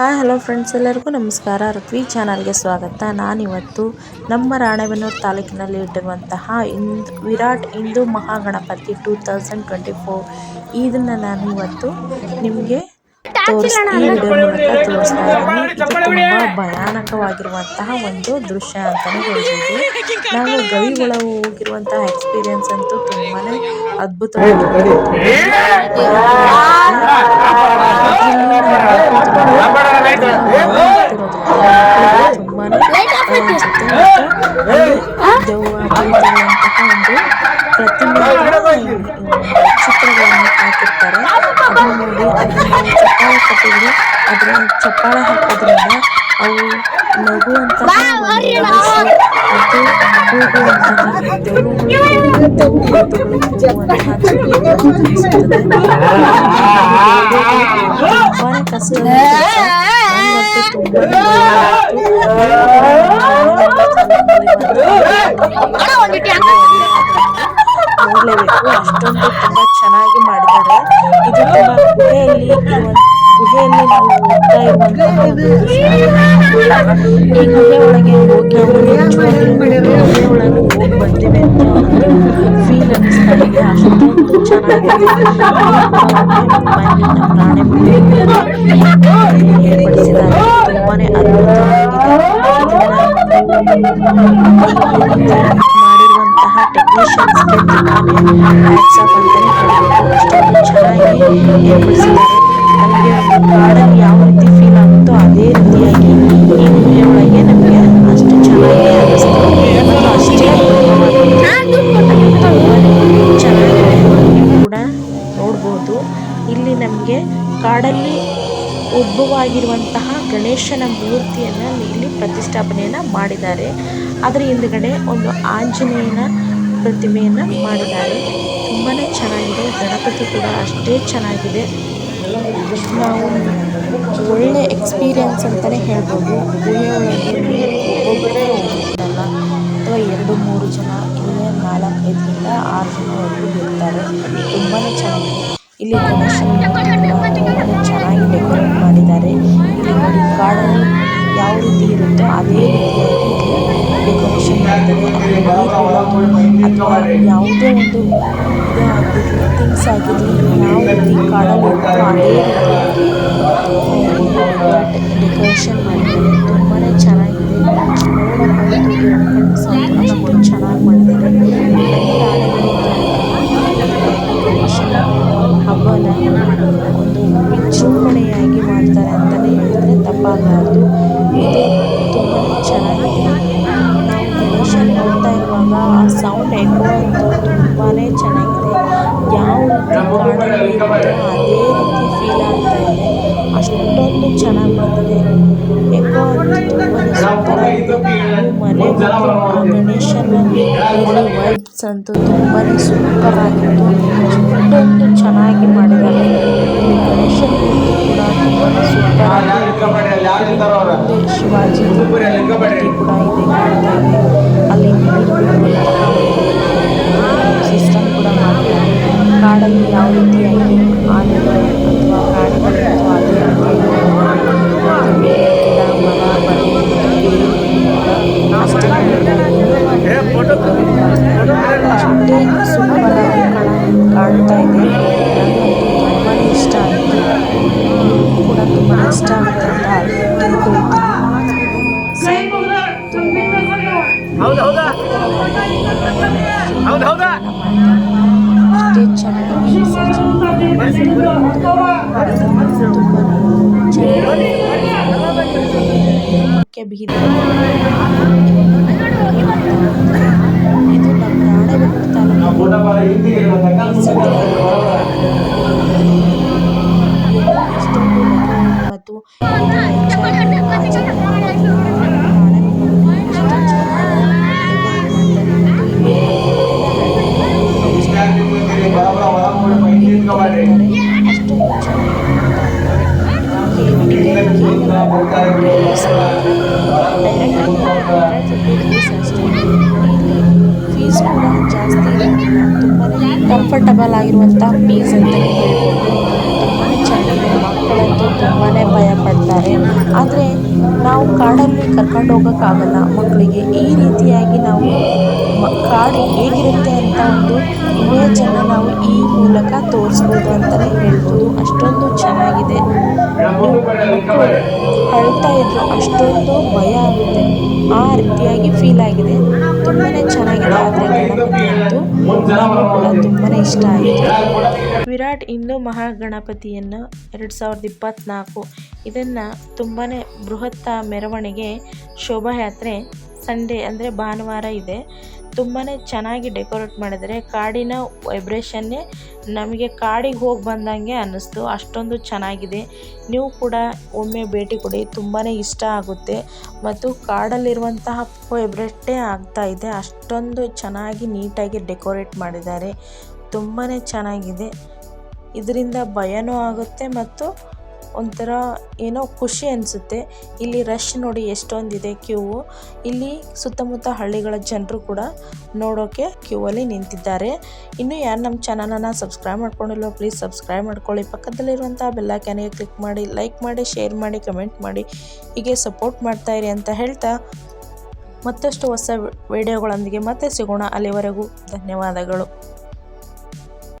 Hi, hello friends ಎಲ್ಲರಿಗೂ ನಮಸ್ಕಾರ. ಋತ್ವಿ ಚಾನಲ್ಗೆ ಸ್ವಾಗತ. ನಾನಿವತ್ತು ನಮ್ಮ ರಾಣೆಬೆನ್ನೂರು ತಾಲೂಕಿನಲ್ಲಿ ಇಟ್ಟಿರುವಂತಹ ಇಂದ್, Virat Hindu Mahaganapati two thousand twenty four ಇದನ್ನು ನಾನು ಇವತ್ತು ನಿಮಗೆ ಮೂಲಕ ತೋರಿಸ್ತಾ ಇದ್ದೀನಿ ಇದು ತುಂಬ ಭಯಾನಕವಾಗಿರುವಂತಹ ಒಂದು ದೃಶ್ಯ ಅಂತಲೇ ಹೇಳ್ಬೋದು. ನಾವು ಗವಿಗಳ ಹೋಗಿರುವಂತಹ ಎಕ್ಸ್ಪೀರಿಯನ್ಸ್ ಅಂತೂ ತುಂಬಾನೇ ಅದ್ಭುತ ತುಂಬಾನೇ ಒಂದು ಪ್ರತಿಮೆ ಅದನ್ನು ನೋಡಿ ಅದನ್ನು ಚಪ್ಪಾಳೆ ಕಟ್ಟಿದ್ರೆ ಅದರ ಚಪ್ಪಾಳೆ ಹಾಕೋದ್ರಿಂದ ಅವು ನಗುವಂತಹ ಒಂದು voice ಮತ್ತು ಕೂಗುವಂತಹ ಒಳಗೆ ಹೋಗಿ ನಾವು ನಿಜವಾಗ್ಲೂ ಗುಹೆ ಒಳಗೆ ಹೋಗಿ ಬಂದಿವೆ ಅಂತ ಫೀಲ್ ಅನಿಸ್ತಾ ಇದೆ ಅಷ್ಟೊಂದು ಚೆನ್ನಾಗಿದೆ ಮಣ್ಣಿನ ಪ್ರಾಣಿ ಏರ್ಪಡಿಸಿದ್ದಾರೆ ತುಂಬಾನೇ ಅದ್ಭುತವಾಗಿದೆ ಇದನ್ನ ಮಾಡಿರುವಂತಹ ಟೆಕ್ನಿಷಿಯನ್ಸ್ಗೆ ತುಂಬಾನೇ ಒಂದು ಯಾವ ರೀತಿ ಫೀಲ್ ಆಗುತ್ತೋ ಅದೇ ರೀತಿಯಾಗಿ ಈ ಒಳಗೆ ನಮಗೆ ಅಷ್ಟು ಚೆನ್ನಾಗಿ ಅನಿಸ್ತದೆ ಅಷ್ಟೇ ಚೆನ್ನಾಗಿದೆ ಕೂಡ ನೋಡ್ಬೋದು ಇಲ್ಲಿ ನಮಗೆ ಕಾಡಲ್ಲಿ ಉದ್ಭವವಾಗಿರುವಂತಹ ಗಣೇಶನ ಮೂರ್ತಿಯನ್ನು ಇಲ್ಲಿ ಪ್ರತಿಷ್ಠಾಪನೆಯನ್ನು ಮಾಡಿದ್ದಾರೆ ಅದರ ಹಿಂದ್ಗಡೆ ಒಂದು ಆಂಜನೇಯನ ಪ್ರತಿಮೆಯನ್ನು ಮಾಡಿದ್ದಾರೆ. ತುಂಬಾ ಚೆನ್ನಾಗಿದೆ. ಗಣಪತಿ ಕೂಡ ಅಷ್ಟೇ ಚೆನ್ನಾಗಿದೆ. ನಾವು ಒಳ್ಳೆ ಎಕ್ಸ್ಪೀರಿಯನ್ಸ್ ಅಂತಲೇ ಹೇಳ್ಬೋದು. ಒಬ್ಬೊಬ್ಬರೇ ಹೋಗ್ಬೋದಲ್ಲ ಅಥವಾ ಎರಡು, ಮೂರು ಜನ ಇಲ್ಲೇ ನಾಲ್ಕೈದರಿಂದ ಆರು ಜನವರೆಗೂ ಇರ್ತಾರೆ. ತುಂಬಾ ಚೆನ್ನಾಗಿದೆ. ಇಲ್ಲಿ ಗಣೇಶನ ತುಂಬಾ ಚೆನ್ನಾಗಿ ಡೆಕೋರೇಟ್ ಮಾಡಿದ್ದಾರೆ. ಇಲ್ಲಿ ನೋಡಿ, ಗಾರ್ಡನ್ ಯಾವ ರೀತಿ ಇರುತ್ತೋ ಅದೇ ರೀತಿಯಾಗಿ ಡೆಕೋರೇಷನ್ ಮಾಡಿದ್ದಾರೆ. ಅಲ್ಲಿ ನೀರು ಅಥವಾ ಯಾವುದೇ ಒಂದು ಇದೇ ಆಗಿರಲಿ ಥಿಂಗ್ಸ್ ಆಗಿರಲಿ ಯಾವ ರೀತಿ ಕಾಡಲ್ಲಿ ಅದೇ ಡೆಕೋರೇಷನ್ ಮಾಡಿದ್ದಾರೆ ತುಂಬಾ ಚೆನ್ನಾಗಿದೆ ಅಷ್ಟು ಚೆನ್ನಾಗಿ ಮಾಡಿದ್ದಾರೆ ಡೆಕೋರೇಷನ್ ಹಬ್ಬನ ಒಂದು ವಿಜೃಂಭಣೆಯಾಗಿ ಮಾಡ್ತಾರೆ ಅಂತಲೇ ಹೇಳಿದರೆ ತಪ್ಪಾಗಲಾರದು ಆ ಸೌಂಡ್ ಎಕೋ ಅಂತೂ ತುಂಬಾ ಚೆನ್ನಾಗಿದೆ. ಯಾವ ರೀತಿ ಕಾಡಲ್ಲಿ ಅದೇ ರೀತಿ ಫೀಲ್ ಆಗ್ತಾ ಇದೆ. ಅಷ್ಟೊಂದು ಚೆನ್ನಾಗಿ ಬಂದಿದೆ. ಎಕೋ ಅಂತೂ ತುಂಬಾ ಸೂಪರ್ ಆಗಿದೆ. ನೀವು ಮನೆಗೆ ಆ ಗಣೇಶನ ವೈಬ್ಸ್ ಅಂತೂ ತುಂಬಾ ಸೂಪರ್ ಮುಖ್ಯ ಬೀದಿ ಇದು ನಮ್ಮ ರಾಣೆಬೆನ್ನೂರು ಫೀಸ್ ಕೂಡ ಜಾಸ್ತಿ ತುಂಬಾ ಕಂಫರ್ಟಬಲ್ ಆಗಿರುವಂಥ ಫೀಸ್ ಅಂತ ಹೇಳ್ಬೋದು. ತುಂಬಾ ಚೆನ್ನಾಗಿದೆ. ಮಕ್ಕಳಂತೂ ತುಂಬಾ ಭಯ ಪಡ್ತಾರೆ ಆದರೆ ನಾವು ಕಾಡಲ್ಲಿ ಕರ್ಕೊಂಡು ಹೋಗೋಕ್ಕಾಗಲ್ಲ ಮಕ್ಕಳಿಗೆ. ಈ ರೀತಿಯಾಗಿ ನಾವು ಕಾಡು ಹೇಗಿರುತ್ತೆ ಅಂತ ಒಂದು ಇಮೇಜನ್ನು ನಾವು ಈ ಮೂಲಕ ತೋರಿಸ್ಬೋದು ಅಂತಲೇ ಹೇಳ್ಬೋದು. ಅಷ್ಟೊಂದು ಚೆನ್ನಾಗಿದೆ. ಅಳ್ತಾ ಇದ್ರು, ಅಷ್ಟೊಂದು ಭಯ ಆಗುತ್ತೆ. ಆ ರೀತಿಯಾಗಿ ಫೀಲ್ ಆಗಿದೆ. ತುಂಬಾ ಚೆನ್ನಾಗಿದೆ. ಆದರೆ ನಮಗೂ ಕೂಡ ತುಂಬಾ ಇಷ್ಟ ಆಯಿತು ವಿರಾಟ್ ಹಿಂದೂ ಮಹಾಗಣಪತಿಯನ್ನು ಎರಡು ಸಾವಿರದ ಇಪ್ಪತ್ತ್ನಾಲ್ಕು ಇದನ್ನು ತುಂಬಾ ಬೃಹತ್ತ ಮೆರವಣಿಗೆ ಶೋಭಾಯಾತ್ರೆ ಸಂಡೇ ಅಂದರೆ ಭಾನುವಾರ ಇದೆ. ತುಂಬಾ ಚೆನ್ನಾಗಿ ಡೆಕೋರೇಟ್ ಮಾಡಿದರೆ ಕಾಡಿನ ವೈಬ್ರೇಷನ್ನೇ ನಮಗೆ ಕಾಡಿಗೆ ಹೋಗಿ ಬಂದಂಗೆ ಅನ್ನಿಸ್ತು. ಅಷ್ಟೊಂದು ಚೆನ್ನಾಗಿದೆ. ನೀವು ಕೂಡ ಒಮ್ಮೆ ಭೇಟಿ ಕೊಡಿ. ತುಂಬಾ ಇಷ್ಟ ಆಗುತ್ತೆ. ಮತ್ತು ಕಾಡಲ್ಲಿರುವಂತಹ ವೈಬ್ರೇಟೇ ಇದೆ. ಅಷ್ಟೊಂದು ಚೆನ್ನಾಗಿ ನೀಟಾಗಿ ಡೆಕೋರೇಟ್ ಮಾಡಿದ್ದಾರೆ. ತುಂಬಾ ಚೆನ್ನಾಗಿದೆ. ಇದರಿಂದ ಭಯನೂ ಆಗುತ್ತೆ ಮತ್ತು ಒಂಥರ ಏನೋ ಖುಷಿ ಅನಿಸುತ್ತೆ. ಇಲ್ಲಿ ರಶ್ ನೋಡಿ ಎಷ್ಟೊಂದಿದೆ ಕ್ಯೂ ಇಲ್ಲಿ ಸುತ್ತಮುತ್ತ ಹಳ್ಳಿಗಳ ಜನರು ಕೂಡ ನೋಡೋಕ್ಕೆ ಕ್ಯೂ ಅಲ್ಲಿ ನಿಂತಿದ್ದಾರೆ. ಇನ್ನು ಯಾರು ನಮ್ಮ ಚಾನಲನ್ನು ಸಬ್ಸ್ಕ್ರೈಬ್ ಮಾಡ್ಕೊಂಡಿಲ್ಲ ಪ್ಲೀಸ್ ಸಬ್ಸ್ಕ್ರೈಬ್ ಮಾಡ್ಕೊಳ್ಳಿ. ಪಕ್ಕದಲ್ಲಿರುವಂಥ ಕ್ಯಾನಿಗೆ ಕ್ಲಿಕ್ ಮಾಡಿ ಲೈಕ್ ಮಾಡಿ ಶೇರ್ ಮಾಡಿ ಕಮೆಂಟ್ ಮಾಡಿ. ಹೀಗೆ ಸಪೋರ್ಟ್ ಮಾಡ್ತಾಯಿರಿ ಅಂತ ಹೇಳ್ತಾ ಮತ್ತಷ್ಟು ಹೊಸ ವಿಡಿಯೋಗಳೊಂದಿಗೆ ಮತ್ತೆ ಸಿಗೋಣ. ಅಲ್ಲಿವರೆಗೂ ಧನ್ಯವಾದಗಳು.